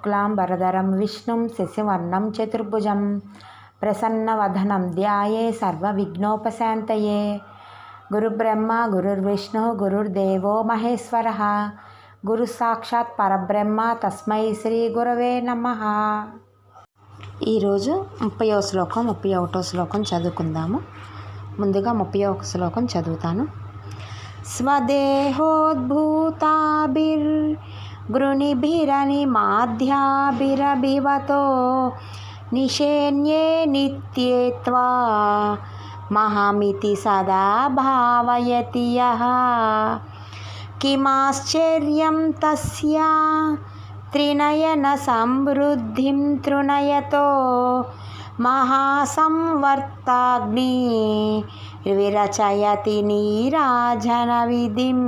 శుక్లాంబరధరం విష్ణుం శశివర్ణం చతుర్భుజం ప్రసన్నవధనం ధ్యాయే సర్వవిఘ్నోపశాంతయే గురుబ్రహ్మ గురుర్విష్ణు గురుర్దేవో మహేశ్వర గురు సాక్షాత్ పరబ్రహ్మ తస్మై శ్రీ గురవే నమ ఈరోజు ముప్పయో శ్లోకం ముప్పై ఒకటో శ్లోకం చదువుకుందాము. ముందుగా ముప్పై ఒక శ్లోకం చదువుతాను. స్వదేహోద్భూతాభిర్ గృణిభిరని మాధ్యాభిరభివతో నిషేణ్యే నిత్యేత్వా మహమితి సదా భావయతి యః కిమాశ్చర్యం తస్యా త్రినయన సంవృద్ధిం తృణయతో మహాసంవర్తాగ్ని విరచయతి నీరాజన విధిం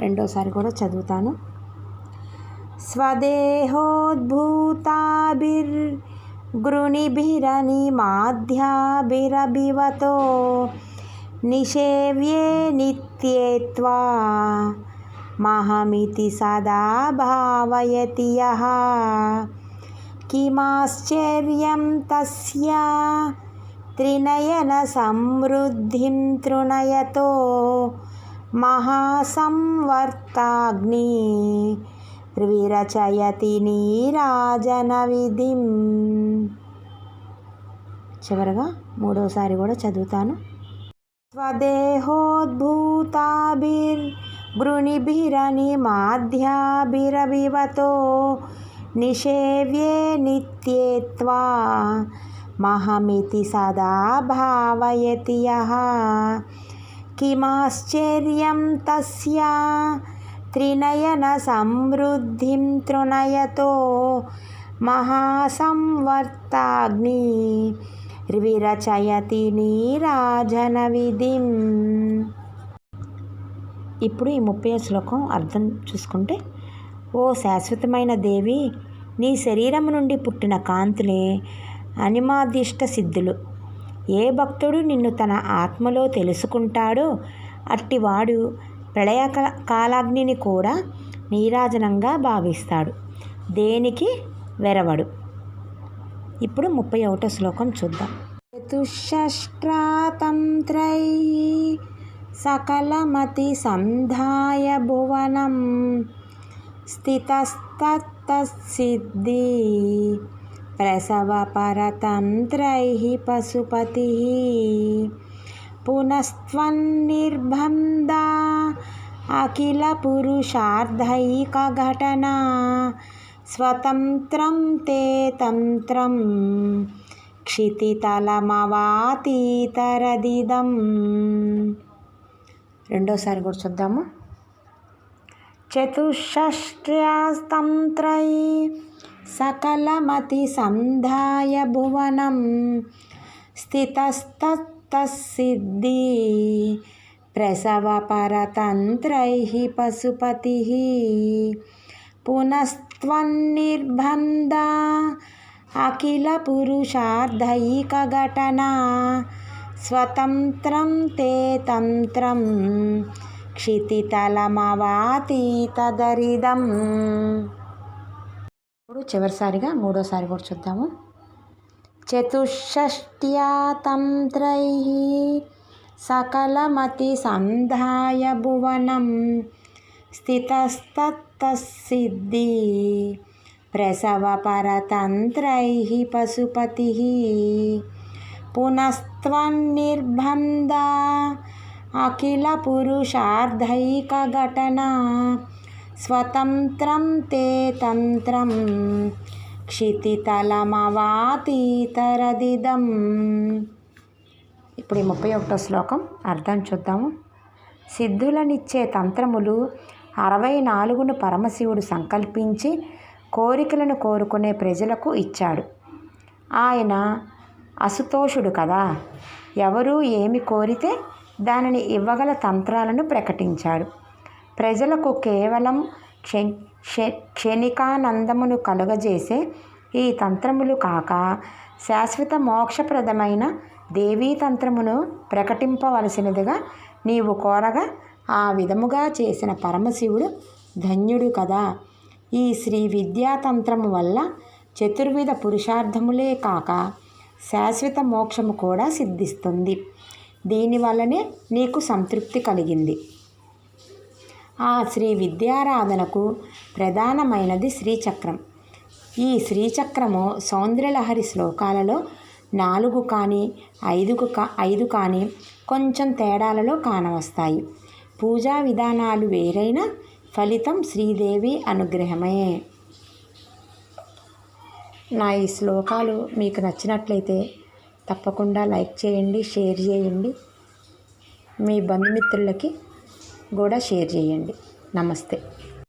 రెండోసారి కూడా చదువుతాను. స్వదేహోద్భూతాభిర్ గృణిభిరని మాధ్యాభిరభివతో నిషేవ్యే నిత్యేత్వా మహమితి సదా భావయతి యః కిమాశ్చర్యం తస్య. త్రినయన సమృద్ధిం తృణయతో మహాసంవర్తాగ్ని. విరచయతి నీరాజన విధిం. చివరగా మూడోసారి కూడా చదువుతాను. స్వదేహోద్భూతాభిర్ గృణిభిరని మాధ్యాభిరవివతో నిషేవ్యే నిత్యేత్వా మహమితి సదా భావయతి యహా. కిమాశ్చర్యం తస్య త్రినయన సమృద్ధిం తృణయతో మహాసంవర్తాగ్ని విరచయతి నీరాజన విధిం ఇప్పుడు ఈ ముప్పై శ్లోకం అర్థం చూసుకుంటే ఓ శాశ్వతమైన దేవి నీ శరీరం నుండి పుట్టిన కాంతులే అనిమాదిష్ట సిద్ధులు ఏ భక్తుడు నిన్ను తన ఆత్మలో తెలుసుకుంటాడో అట్టివాడు ప్రళయ కాలాగ్నిని కూడా నీరాజనంగా భావిస్తాడు. దేనికి? వెరవడు. ఇప్పుడు ముప్పై ఒకటో శ్లోకం చూద్దాం. చతుషష్ట్రాతంత్రై సకలమతి సంధాయ భువనం స్థితస్తత్సిద్ధి ప్రసవపరతంత్రై పశుపతి పునస్త్వన్నిర్బంధ అఖిల పురుషార్థైకఘటనా స్వతంత్రం తే తంత్రం క్షితితలమవాతీతరదిదం రెండోసారి కూడా చూద్దాము. చతుషష్ట్యాస్తంత్రై సకలమతి సంధాయ భువనం స్థితస్తత్సిద్ధి ప్రసవ పరతంత్రై పశుపతి పునస్త్వన్నిర్బంధ అఖిల పురుషార్థైక ఘటన స్వతంత్రం తే తంత్రం క్షితితలమవాతీతదరిదం ఇప్పుడు చివరిసారిగా మూడోసారి కూడా చూద్దాము. చతుషష్ట్యా తంత్రై సకలమతి సంధాయ భువనం స్థితస్తత్సిద్ధి ప్రసవ పరతంత్రై పశుపతి పునస్త్వన్నిర్బంధ అఖిల పురుషార్థైక ఘటన స్వతంత్రం తే తంత్రం క్షితితలమవాతీతరదిదం ఇప్పుడు ఈ ముప్పై ఒకటో శ్లోకం అర్థం చూద్దాము. సిద్ధులనిచ్చే తంత్రములు అరవై నాలుగును పరమశివుడు సంకల్పించి కోరికలను కోరుకునే ప్రజలకు ఇచ్చాడు. ఆయన అసుతోషుడు కదా. ఎవరు ఏమి కోరితే దానిని ఇవ్వగల తంత్రాలను ప్రకటించాడు. ప్రజలకు కేవలం క్ష- క్షణికానందమును కలుగజేసే ఈ తంత్రములు కాక శాశ్వత మోక్షప్రదమైన దేవీ తంత్రమును ప్రకటింపవలసినదిగా నీవు కోరగా ఆ విధముగా చేసిన పరమశివుడు ధన్యుడు కదా. ఈ శ్రీ విద్యాతంత్రము వల్ల చతుర్విధ పురుషార్థములే కాక శాశ్వత మోక్షము కూడా సిద్ధిస్తుంది. దీనివల్లనే నీకు సంతృప్తి కలిగింది. ఆ శ్రీ విద్యారాధనకు ప్రధానమైనది శ్రీచక్రం. ఈ శ్రీచక్రము సౌందర్యలహరి శ్లోకాలలో నాలుగు కానీ ఐదుకు కా ఐదు కానీ కొంచెం తేడాలలో కానవస్తాయి. పూజా విధానాలు వేరైనా ఫలితం శ్రీదేవి అనుగ్రహమే. నా ఈ శ్లోకాలు మీకు నచ్చినట్లయితే తప్పకుండా లైక్ చేయండి షేర్ చేయండి. మీ బంధుమిత్రులకి కూడా షేర్ చేయండి. నమస్తే.